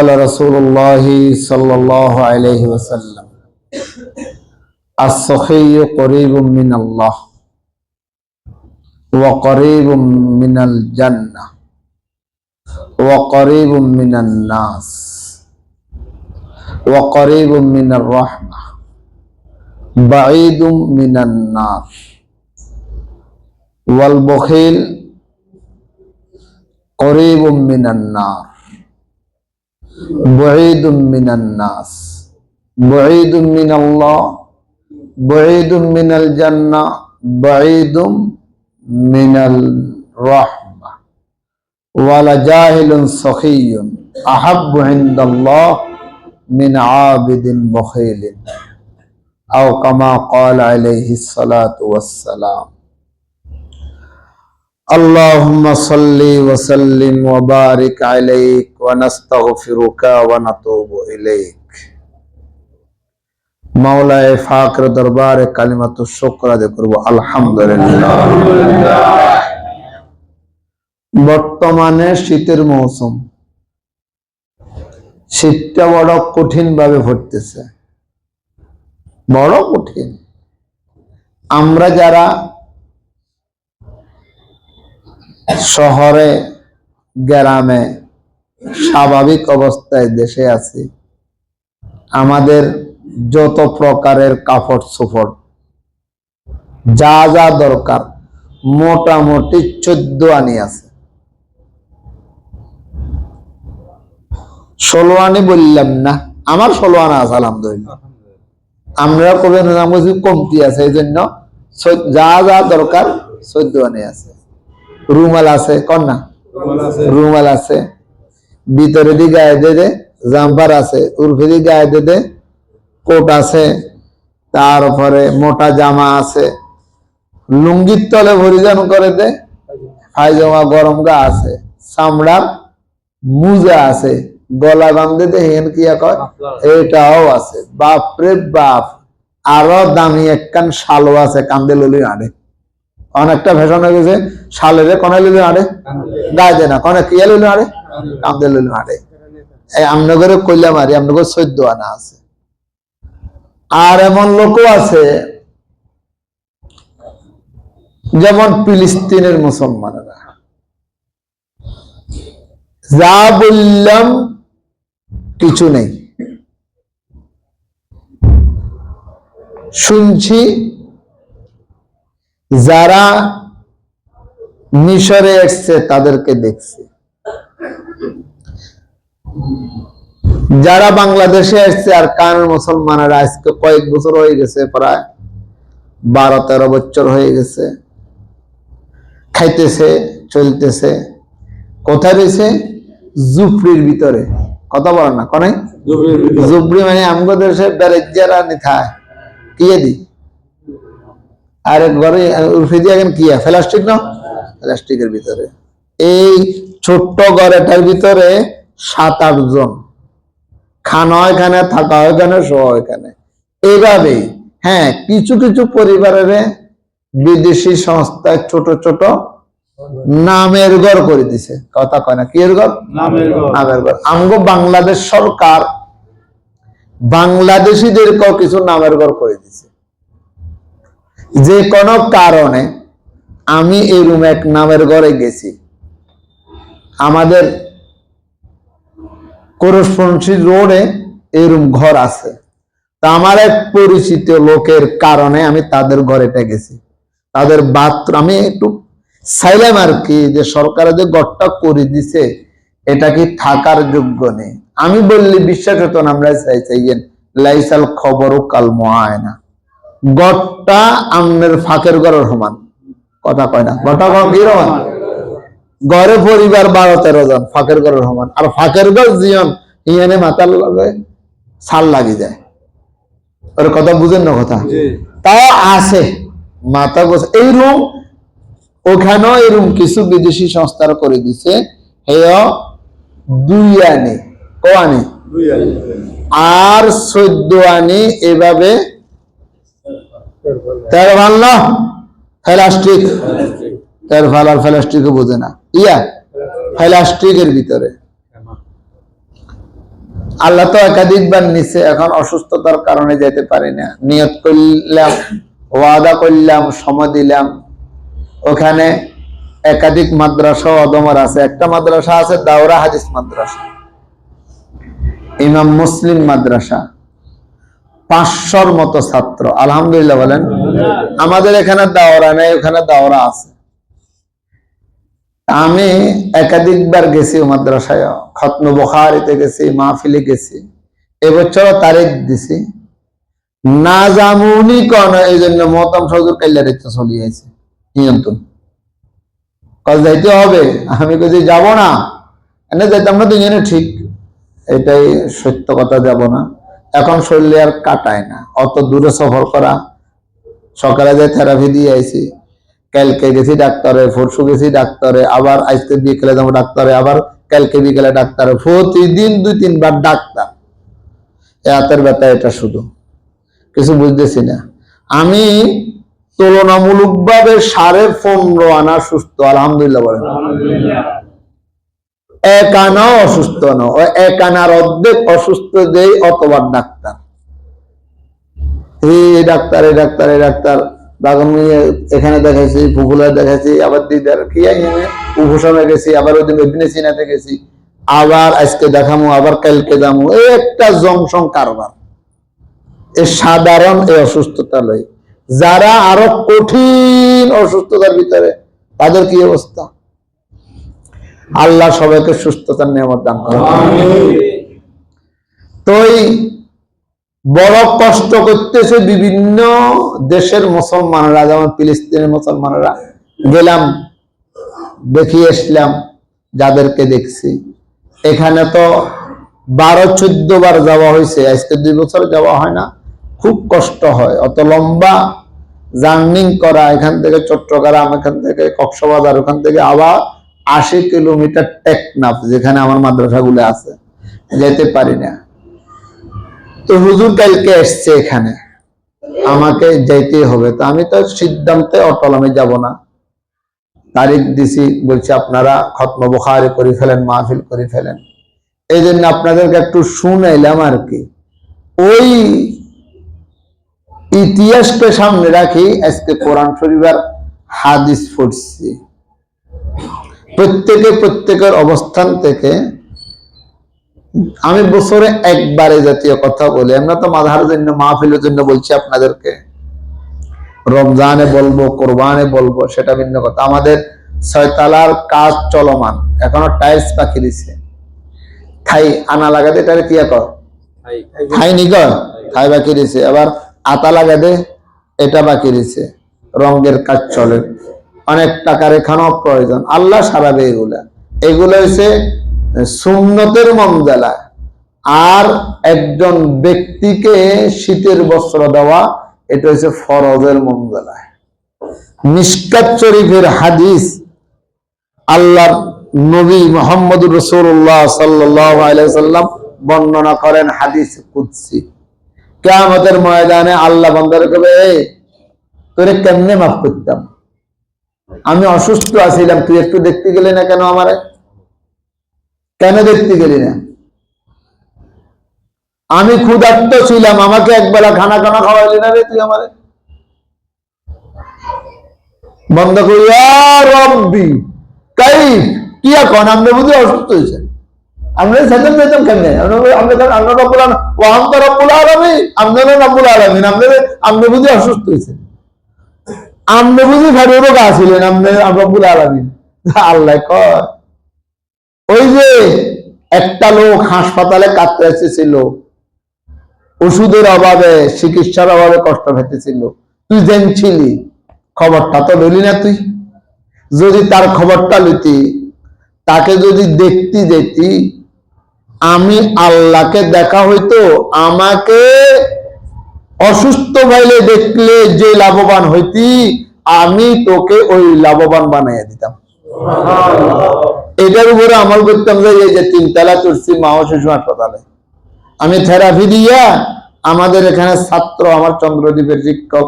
قال رسول الله صلى الله عليه وسلم السخي قريب من الله وقريب من الجنة وقريب من الناس وقريب من الرحمة بعيد من النار والبخيل قريب من النار মিনান নাস। বহিদুম মিনাল্লাহ বহিদুম মিনাল জান্না মিনাল রহমা। ওয়ালা জাহিলুন সখিয়ুন, আহাব্বু ইনদাল্লাহ মিন আবিদিন মুখিলিন আও কামা ক্বাল আলাইহিস সালাতু সালাম। اللهم صل وسلم وبارك عليك ونستغفرك ونتوب إليك মাওলায় ফাকর দরবারে কালিমাত শুক্র আদায় করবো আলহামদুলিল্লাহ বর্তমানে শীতের মৌসুম শীতটা বড় কঠিন ভাবে পড়তেছে বড় কঠিন আমরা যারা শহরে গ্রামে স্বাভাবিক অবস্থায় দেশে আছি। আমাদের যত প্রকারের কাপড় চোপড় যা যা দরকার মোটামুটি চোদ্দ আনি আছে। ষোলো আনি বললাম না আমার ষোলো আনা আছে আলহামদুলিল্লাহ। আমরা কবে কমতি আছে এই জন্য যা যা দরকার চোদ্দ আনি আছে। রুমাল আছে কন্যা রুমাল আছে। ভিতরে দি গায়ে দে দে জাম্পার আছে। উর্ফে দি গায়ে দে দে কোট আছে। তারপরে মোটা জামা আছে। লুঙ্গির তলে পরিধান করে দে পায়জামা গরম গা আছে। চামড়ার মুজা আছে। গলা বান্ধে দে হেন কিয়া? কয় এটাও আছে। বাপরে বাপ আরও দামি একখান শালো আছে কান্দে ললি আনে অনেকটা ফ্যাশন হয়ে গেছে শালেরে কনে লইলে আরে? গায়ে দেয় না। কনে কিয়া লইলে আরে? কান্দে লইলে আরে। এই আমনগরে কইলা মারি আমনগর চোদ্দ আনা আছে। আর এমন লোকও আছে, যেমন ফিলিস্তিনের মুসলমানেরা। যা বললাম, কিছু নেই। শুনছি যারা মিশরে এসছে তাদেরকে দেখছি। যারা বাংলাদেশে এসছে আর কান মুসলমানেরা আজকে কয়েক বছর হয়ে গেছে প্রায় বারো তেরো বছর হয়ে গেছে। খাইতেছে চলতেছে। কোথায় রয়েছে? জুফরির ভিতরে। কথা বলেন না কনে? জুফরি মানে আমগো দেশে বেরেজারা নিথায়। কিয়ে দি আর ঘরে উর্ফে দিয়ে এখন কি প্লাস্টিক না? প্লাস্টিকের ভিতরে। এই ছোট্ট ঘরেটার ভিতরে সাত আট জন। খানা এখানে থাকা এখানে শোয়া এখানে। এইভাবেই হ্যাঁ কিছু কিছু পরিবারের বিদেশি সংস্থায় ছোট ছোট নামের ঘর করে দিছে। কথা কয় না কি এর ঘর। নামের ঘর। আমগো বাংলাদেশ সরকার বাংলাদেশিদেরকেও কিছু নামের ঘর করে দিছে। যে কোনো কারণে আমি এই রুমে এক নামের ঘরে গেছি। আমাদের করস্পন্সি রোডে এরম ঘর আছে। তা আমার এক পরিচিত লোকের কারণে আমি তাদের ঘরেটা গেছি। তাদের বাথরুম আমি একটু চাইলাম আর কি যে সরকারে যে ঘরটা করে দিছে, এটা কি থাকার যোগ্য নেই। আমি বললি বিশ্বাস হতো না, আমরা চাই চাইয়েন লাইসাল খবরও কাল মহায়না গড়টা আমনের ফাঁকের গড়ের সমান। কথা কয় না। গড়টা কি রমান গড়ে পরিবার বারো তেরো জন ফাঁকের গড়ের সমান। আর ফাঁকের গড় জিয়ন ইয়ানে মাতার লগে সাল লাগি যায়। ওর কথা বুঝেন না কথা? তাও আছে। মাথা গোছ এই রুম ওখানেও এরকম কিছু বিদেশি সংস্থার করে দিছে। হেয় দুই আনে ক আনে আর চোদ্দ আনি এভাবে আল্লাহ তো একাধিকবার নিছে, এখন অসুস্থতার কারণে যেতে পারি না। নিয়ত করলাম, ওয়াদা করলাম, সময় দিলাম। ওখানে একাধিক মাদ্রাসা অদমর আছে। একটা মাদ্রাসা আছে, দাওরা হাদিস মাদ্রাসা। ইমাম মুসলিম মাদ্রাসা। পাঁচশোর মতো ছাত্র, আলহামদুলিল্লাহ বলেন। আমাদের এখানে দাওরা নেই, ওখানে দাওরা আছে। আমি একাধিকবার গেছি মাদ্রাসায়, খতম বখারিতে গেছি, মাহফিলে গেছি। এবছর তারিখ দিছি। না জামুনি কন এই জন্য মতাম সজুর কাল্লা রেখে চলিয়েছে নিয়ন্ত্রণ। কাল যাইতে হবে, আমি যদি যাব না। এনে যাইতাম না দুজনে ঠিক। এটাই সত্য কথা, যাব না। এখন শরীরে আর কাটায় না। অত দূরে সফর করা, সকালে যে থেরাপি দিয়ে আইছি, কালকে গেছি ডাক্তারে, পরশু গেছি ডাক্তারে, আবার আজকে বিকেলে যাব ডাক্তারে, আবার কালকে বিকেলে ডাক্তারে, প্রতিদিন দুই তিনবার ডাক্তার। এ হাতের ব্যথা এটা শুধু। কিছু বুঝতেছি না। আমি তুলনামূলকভাবে সাড়ে পনেরো আনা সুস্থ, আলহামদুলিল্লাহ বলেন। এক আনাও অসুস্থ ন ও এক অর্ধেক অসুস্থ দেই অতবার ডাক্তার। এই ডাক্তার এই ডাক্তার এই ডাক্তার এখানে দেখাইছি পুকুলে দেখাইছি, আবার দিদার কি এখানে গেছি, আবার ওই দিন মেদিনীচিনাতে গেছি আবার আজকে দেখামু, আবার কালকে যামু, এই একটা জংশন কারবার। এ সাধারণ এই অসুস্থতা লই, যারা আরও কঠিন অসুস্থতার ভিতরে, তাদের কি অবস্থা? আল্লাহ সবাইকে সুস্থতার নিয়ামত দান করে তো বড় কষ্ট করতেছে বিভিন্ন দেশের মুসলমানরা, যেমন ফিলিস্তিনের মুসলমানরা গেলাম, দেখি আসলাম, যাদেরকে দেখছি। এখানে তো বারো, চোদ্দ বার যাওয়া হয়েছে, আজকে দুই বছর যাওয়া হয় না, খুব কষ্ট হয়। অত লম্বা জার্নিং করা, এখান থেকে চট্টগ্রাম, এখান থেকে কক্সবাজার, ওখান থেকে আবার আশি কিলোমিটার টেকনাফ, যেখানে আমার মাদ্রাসাগুলো আছে। যেতে পারি না। তো হুজুর কালকে এসছে এখানে। আমাকে যাইতে হবে। তো আমি তো সিদ্ধান্তে অটল আমি যাব না। তারিখ দিছি, বলছি আপনারা খতম বুখারি করে ফেলেন, মাহফিল করে ফেলেন। এই জন্য আপনাদেরকে একটু শুনাইলাম আর কি। ওই ইতিহাসকে সামনে রাখি, আজকে কোরআন শরীফের হাদিস পড়ছি। প্রত্যেকে প্রত্যেকের অবস্থান থেকে আমি বছরে একবারে জাতীয় কথা বলি। আমরা তো মাধার জন্য মাহফিলের জন্য বলছি আপনাদেরকে। রমজানে বলব কোরবানে বলব সেটা ভিন্ন কথা। আমাদের ছয়তলার কাজ চলমান। এখনও টাইলস পাখি দিছে। থাই আনা লাগাতে এটারে কি কর? থাই। নিকর থাই বাকি দিছে। আবার আতা লাগাতে এটা বাকি দিছে। রঙের কাজ চলে। অনেক টাকার এখানেও প্রয়োজন। আল্লাহ সারাবে এগুলা। এগুলো হচ্ছে সুন্নতের মমজালা আর একজন ব্যক্তিকে শীতের বস্ত্র দেওয়া, এটা হচ্ছে ফরজের মমজালা মিসকাত শরীফের হাদিস, আল্লাহর নবী মোহাম্মদ রসুল্লাহ সাল্লাহ আলাইসাল্লাম বর্ণনা করেন হাদিস কুৎসি কেয়ামতের ময়দানে আল্লাহ বন্দর করবে তোরে কেমনে মাফ করতাম? আমি অসুস্থ আছিলাম তুই একটু দেখতে গেলি না কেন আমারে? কেন দেখতে গেলি না? আমি ক্ষুধার্ত ছিলাম, আমাকে একবেলা খানা খানা খাওয়াইলি না রে তুই আমারে? বন্ধ করি "আর রব্বি। কাই কি এখন আপনি বুঝি অসুস্থ হয়েছে। আমরা সেদিন যেতাম কেমনে আমরা আমরা রব্বুল ও আমরা আপনি বুঝি অসুস্থ হয়েছে। আপনি বুঝি ঘরে রোগ আসিলেন আপনি রব্বুল আলমিন আল্লাহ কর ওই যে একটা লোক হাসপাতালে কাঁদতে এসেছিল, ওষুধের অভাবে, চিকিৎসার অভাবে কষ্ট পেতেছিল। তুই জেনছিলি, খবরটা তো লইলি না তুই। যদি তার খবরটা লইতি তাকে যদি দেখতি, যেতি, আমি আল্লাহকে দেখা হইতো, আমাকে অসুস্থ ভাইলে দেখলে যে লাভবান হইতি আমি তোকে ওই লাভবান বানাইয়া দিতাম। এটার উপরে আমল করতাম যে এই যে তিনতলা চড়ছি মা ও শিশু হাসপাতালে। আমি থেরাপি দিয়া আমাদের এখানে ছাত্র আমার চন্দ্রদ্বীপের শিক্ষক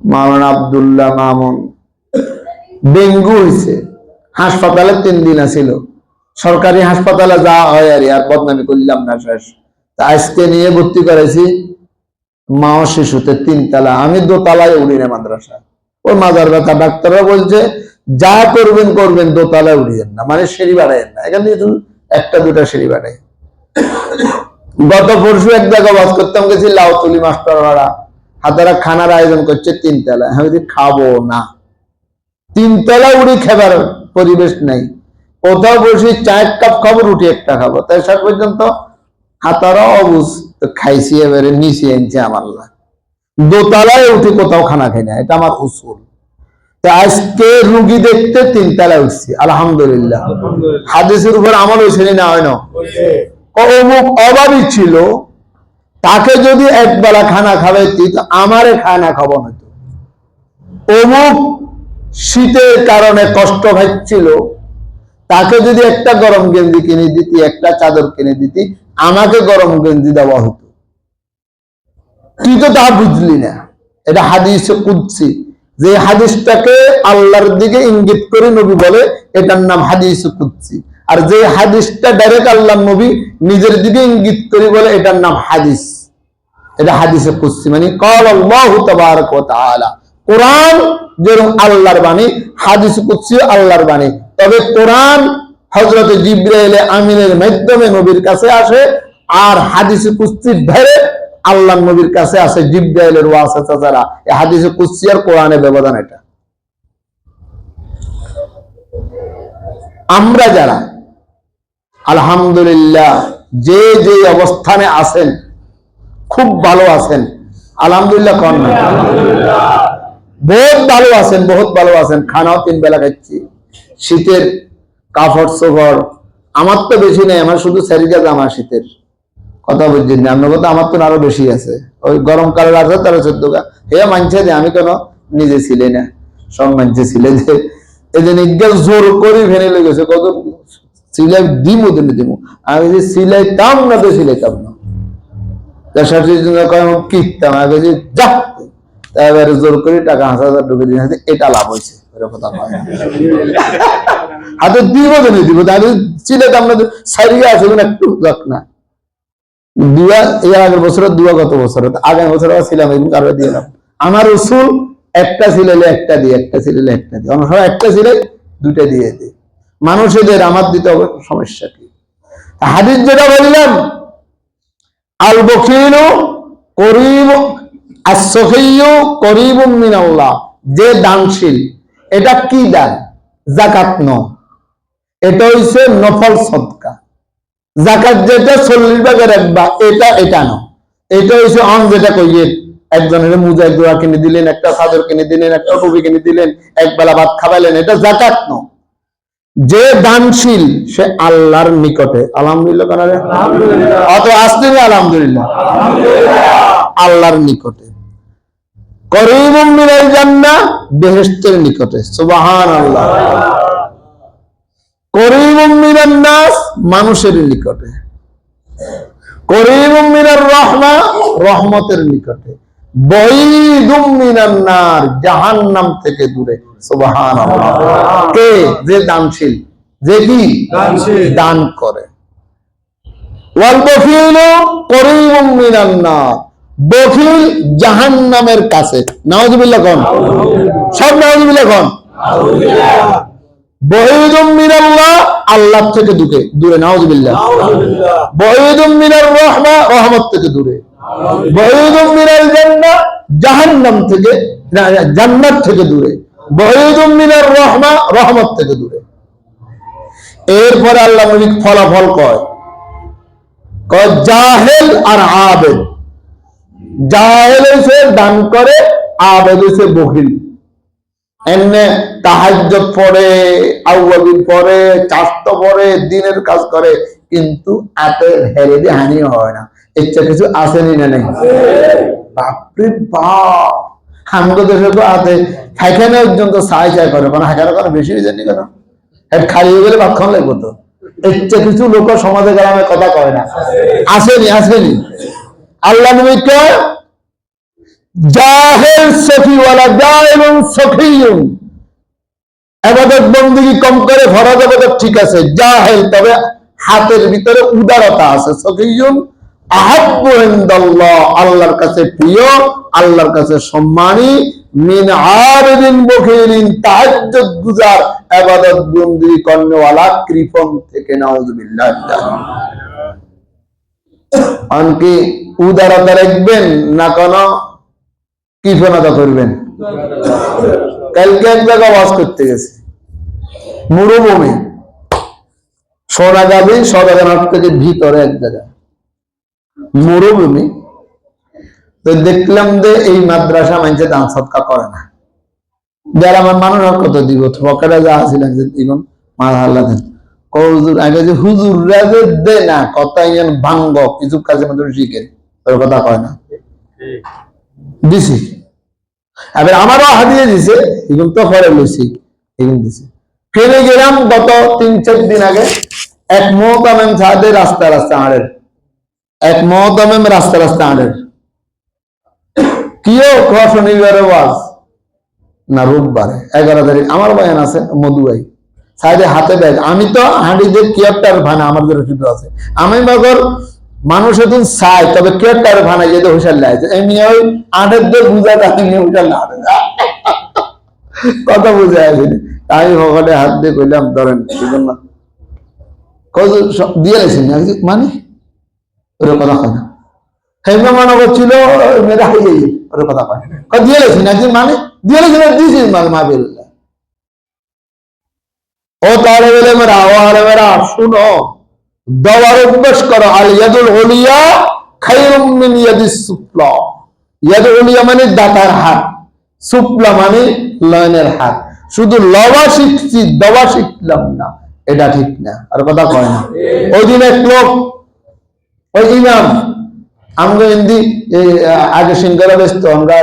মাওলানা আবদুল্লাহ মামুন। ডেঙ্গু হয়েছে হাসপাতালে তিন দিন আছিল। সরকারি হাসপাতালে যা হয় আর বদনামি করলাম না শেষ। আজকে নিয়ে ভর্তি করেছি মা ও শিশুতে তিন তিনতলা আমি দোতলায় উড়ি না মাদ্রাসা ওই মাজার ব্যথা, ডাক্তাররা বলছে, যা করবেন করবেন দোতলায় উড়িয়েন না। মানে সিঁড়ি বাড়াইয়েন না। এখানে একটা, দুটা সিঁড়ি বাড়াই। গত পরশু এক জায়গা বাস করতাম, গেছি লাউতুলি মাস্টার ভাড়া। হাতারা খানার আয়োজন করছে তিনতলা আমি খাব না। তিন তিনতলা উড়ি খাবার পরিবেশ নাই। কোথাও বসে চার কাপ খাব, রুটি একটা খাব। তাই শেষ পর্যন্ত হাতারা অবুজ। তো খাইছি এবারে নিচে আনছে আমার দোতলায় উঠে কোথাও খানা খাই না এটা আমার উসুল। তা আজকে রুগী দেখতে তিনতলায় উঠছি আলহামদুলিল্লাহ। হাদিসের উপর আমার ওই শ্রেণি না হয় না? অমুক অভাবী ছিল তাকে যদি একবেলা খানা খাওয়াইতি তো আমারে খানা খাব না তো অমুক শীতের কারণে কষ্ট হচ্ছিল তাকে যদি একটা গরম গেঞ্জি কিনে দিতি একটা চাদর কিনে দিতি আমাকে গরম গেঞ্জি দেওয়া হতো। তুই তো তা বুঝলি না। এটা হাদিসে কুদছি যে হাদিসটাকে আল্লাহর দিকে ইঙ্গিত করে নবী বলে, এটার নাম হাদিস কুদছি আর যে হাদিসটা ডাইরেক্ট আল্লাহ নবী নিজের দিকে ইঙ্গিত করে বলে, এটার নাম হাদিস। এটা হাদিসে কুদছি মানে কল আল্লাহ তাবারক তাআলা। কোরআন যেরকম আল্লাহর বাণী, হাদিস কুদছি আল্লাহর বাণী। তবে কোরআন হযরত জিব্রাইল আমিনের মাধ্যমে নবীর কাছে আসে আর হাদিসে কুদসি ধরে আল্লাহ নবীর কাছে আসে জিব্রাইলের ওয়াসিতা দ্বারা এই হাদিসে কুদসি আর কোরআনের ব্যবধান এটা। আমরা যারা আলহামদুলিল্লাহ যে যে অবস্থানে আছেন খুব ভালো আছেন। আলহামদুলিল্লাহ কন না? বহুত ভালো আছেন বহুত ভালো আছেন। খানাও তিন বেলা খাচ্ছি। শীতের কাপড় সোপড় আমার তো বেশি নেই, আমার শুধু স্যারিকা জামা শীতের কথা বুঝছেন না আপনার কথা আমার তো আরও বেশি আছে। ওই গরমকালের আছে তারা চোদ্দ গা হে মানছে যে আমি কোনো নিজে ছিলে না, সব মানছে ছিলে যে। এই যে নিজ্ঞান জোর করে ভেনে লেগেছে কত সিলাই দিমু দিনে দিমু। আমি যে সিলাইতাম না, তো সিলাইতাম না। তার আমি কিনতাম আমি যা তা এবারে জোর করে টাকা হাজার হাজার ঢুকে দিয়ে এটা লাভ হয়েছে। এরকম কথা। হাতে দিব তাহলে সারিয়ে একটু যাক না। দুয়া এই আগের বছর দুয়া গত বছর বছর ছিলাম এই কারও আমার একটা একটা দিয়ে, একটা একটা দিয়ে। একটা দিয়ে আমার দিতে হবে, সমস্যা কি? হাদিস যেটা বললাম, আল বকিলু করিব আসফিয়ু করিবুম মিনাল্লাহ। যে দানশীল এটা কি দান? জাকাত ন। এটা হইছে নফল সদকা। জাকাত যেটা চল্লিশ ভাগের এক ভাগ এটা এটা না। এটা হচ্ছে অন যেটা কইয়ে একজনের মুজাই দোয়া কিনে দিলেন একটা চাদর কিনে দিলেন একটা টুপি কিনে দিলেন এক বেলা ভাত খাওয়াইলেন এটা জাকাত ন। যে দানশীল সে আল্লাহর নিকটে। আলহামদুলিল্লাহ অত আসতে আলহামদুলিল্লাহ। আল্লাহর নিকটে। করিবুম মিনাল জান্নাহ বেহেশতের নিকটে। সুবহান আল্লাহ মিনান নাস মানুষের নিকটে। করিবুম মিনার রহমা রহমতের নিকটে। বঈদুম মিনান নার জাহান্নাম থেকে দূরে। সুবহানাল্লাহ। কে? যে দানশীল যে কি? দান করে। ওয়াল মিনান নার। বখিল জাহান্নামের কাছে। নাউজুবিল্লাহ কোন? সব নাউজুবিল্লাহ কোন? মিনাল্লাহ, আল্লাহ থেকে দূরে দূরে মিনার রহমা, রহমত থেকে দূরে। মিনাল জান্নাহ, জাহান্নাম থেকে জান্নাত থেকে দূরে। মিনার রহমা, রহমত থেকে দূরে। এরপরে আল্লাহ নবী ফলাফল কয়। কয়, জাহেল আর আবেদ। জাহেল হইছে দান করে, আবেদ হইছে বহিল। এমনি তাহাজ্জুদ পড়ে আউয়াবিন পড়ে, চাস্ত পড়ে, দিনের কাজ করে, কিন্তু হাতে হেরে দিয়ে হানি হয় না। ইচ্ছা কিছু আসেনি না নেই? বাপরে বাপ! হামগো দেশে তো আছে খাইখানে পর্যন্ত সাই সাই করে মানে হাঁকানো করে বেশি জানি কেন? হয়ে গেলে ভাত খাওয়া লাগবে তো। ইচ্ছা কিছু লোক সমাজে গ্রামে কথা কয় না। আসেনি আসেনি। আল্লাহ কম করে আবাদত ঠিক আছে, জাহেল, তবে হাতের ভিতরে উদারতা আছে। আল্লাহর কাছে প্রিয়, আল্লাহর কাছে সম্মানী। মিন আরিদিন গুজার ইবাদত বন্দী কর্ণওয়ালা থেকে আনকি উদারতা রাখবেন, না কোন কৃপণতা করবেন কালকে এক জায়গায় ওয়াজ করতে গেছে। মরুভূমি। সোনাগাবি সদাগনাথ থেকে ভিতরে এক জায়গায় মরুভূমি। তো দেখলাম যে এই মাদ্রাসা মানছে দান সৎকা করে না। যারা আমার মানুষ কত দিব? পকেটে যা আছিল যে দিবেন মাল হাল্লা দেন। আগে যে হুজুররা যে না ভাঙ্গ, কিছু আমারও হাতিয়ে দিছে গেলাম গত তিন, চার দিন আগে, এক মহতামেম সাহাদের রাস্তা রাস্তা আড়ের। এক মহতামেম রাস্তা রাস্তা আড়ের। কিও শনিবারে না, রোববারে। এগারো তারিখ, আমার বয়ান আছে, মধুবাই। সাইডে হাতে ব্যাগ। আমি তো হাঁড়ি যে কেয়ারটার ভানা যে রসিদ আছে। আমি মগর মানুষ এখন চাই, তবে কেয়ারটার ভানা যেতে হুশার লাগে এমনি ওই আটের দিয়ে বুঝা তাকে নিয়ে হুশার না। কথা বুঝে আসেনি। আমি ভগবানের হাত দিয়ে কইলাম, ধরেন দিয়ে গেছেন মানে? ওর কথা কয় না। হেমা মনে মেয়েরা ওর কথা দিয়ে মানে? দিয়ে দিয়েছিস মানে মা বেরোলে ও তাহলে বলে মেরা, ও আরে মেরা, শুনো, দওয়ার অভ্যাস করো, আল ইয়াদুল হলিয়া খাইরুম মিন ইয়াদিস সুফলা। ইয়াদুল হলিয়া মানে দাতার হাত, সুফলা মানে লয়নের হাত। শুধু লওয়া শিখছি, দওয়া শিখলাম না, এটা ঠিক না, আর কথা কয় না। ওই দিন এক লোক, ওই ইমাম আমরা হিন্দি আগে সিঙ্গারা ব্যস্ত আমরা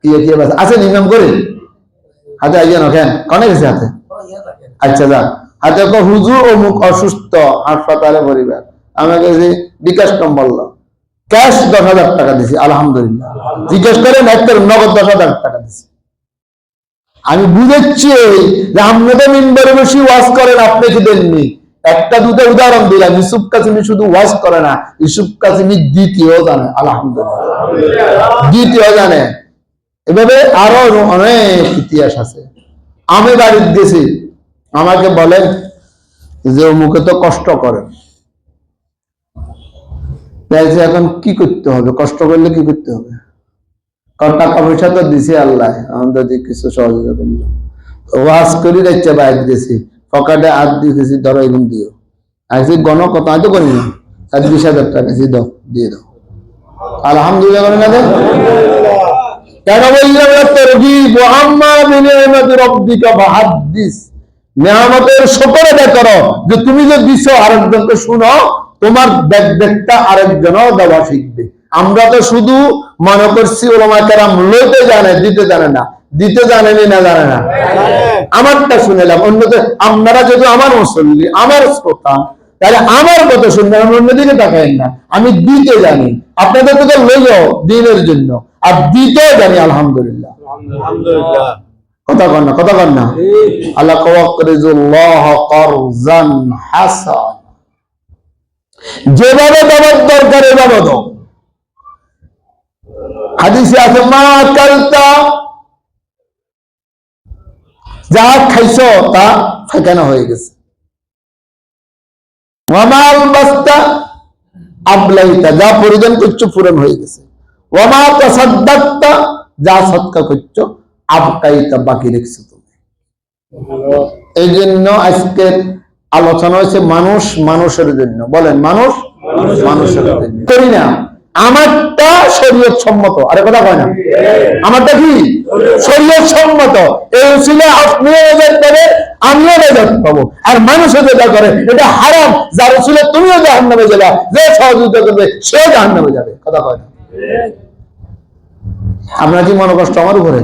কি কি আছেন ইমাম করে হাতে আইয়া নখেন কনে গেছে হাতে? আচ্ছা যাক হাতে কো হুজুর মুখ অসুস্থ, হাসপাতালে পরিবার। আমাকে যে বিকাশ কম বলল। ক্যাশ দশ হাজার টাকা দিছি, আলহামদুলিল্লাহ। জিজ্ঞেস করেন একটা নগদ দশ হাজার টাকা দিছি। আমি বুঝেছি যে আপনাদের মিম্বারে বসে ওয়াজ করেন, আপনি কি দেননি? একটা দুটো উদাহরণ দিলাম ইসুফ কাসিমি শুধু ওয়াজ করে না ইসুফ কাসিমি দ্বিতীয় জানে, আলহামদুলিল্লাহ। দ্বিতীয় জানে। এভাবে আরও অনেক ইতিহাস আছে। আমি বাড়িতে গেছি আমাকে বলেন যে মুখে তো কষ্ট তাইছে এখন কি করতে হবে? কষ্ট করলে কি করতে হবে? টাকা পয়সা তো দিছে আল্লাহ আমাদের কিছু সহযোগিতা করল। ওয়াজ করি যাচ্ছে বাইক দিয়েছি পকেটে হাত দিয়েছি ধরো এগুন দিও। আজকে গণ কত আমি করি না। আজ বিশ হাজার টাকা দিয়েছি দাও, দিয়ে দাও। আলহামদুলিল্লাহ করেন কেন বললাম তরগিব আম্মা বিনিয়ামতি রব্বিকা ফাহাদ্দিস। নিয়ামতের শকর আদায় করো। যে তুমি যে দিছো আরেকজনকে শুনো, তোমার দেখ দেখটা আরেকজনও দেওয়া শিখবে। আমরা তো শুধু মনে করছি ওলামা কেরাম লইতে জানে, দিতে জানে না। দিতে জানেনি না জানে না। আমারটা শুনেলাম। অন্যদের আপনারা যদি আমার মুসল্লি, আমার শ্রোতা, তাহলে আমার কথা শুনবেন, আমি অন্যদিকে তাকাইন না। আমি দিতে জানি। আপনাদের তো লইও দিনের জন্য। আর দিতে জানি, আলহামদুলিল্লাহ। আলহামদুলিল্লাহ। কথা কন না কথা কন না আল্লাহ কওয়াকরিজুল্লাহ করজান হাসান। যেভাবে দেওয়ার দরকার এভাবে দাও। হাদিসে আছে, মা কালতা, যা খাইছো তা ফাঁকানো হয়ে গেছে। ওয়ামাল বাস্তা আবলাইতা, যা পরিধান করছ পূরণ হয়ে গেছে। ওয়ামা তাসাদ্দাক্তা, যা সৎকা করছ আবকাইতা বাকি রেখেছো তুমি এই জন্য আজকের আলোচনা হয়েছে মানুষ মানুষের জন্য। বলেন মানুষ মানুষের জন্য। করি না। আমারটা শরীয়ত সম্মত আরে কথা কয় না। আমারটা কি? শরীয়ত সম্মত এই ছিল আপনি রেজাত পাবে আমিও রেজাত পাবো। আর মানুষও যেটা করে। এটা হারাম। যার ছিল তুমিও জাহান নামে যাবে। যে সহযোগিতা করবে সে জাহান নামে যাবে। কথা কয় না। আপনার কি মনে কষ্ট আমার উপরে।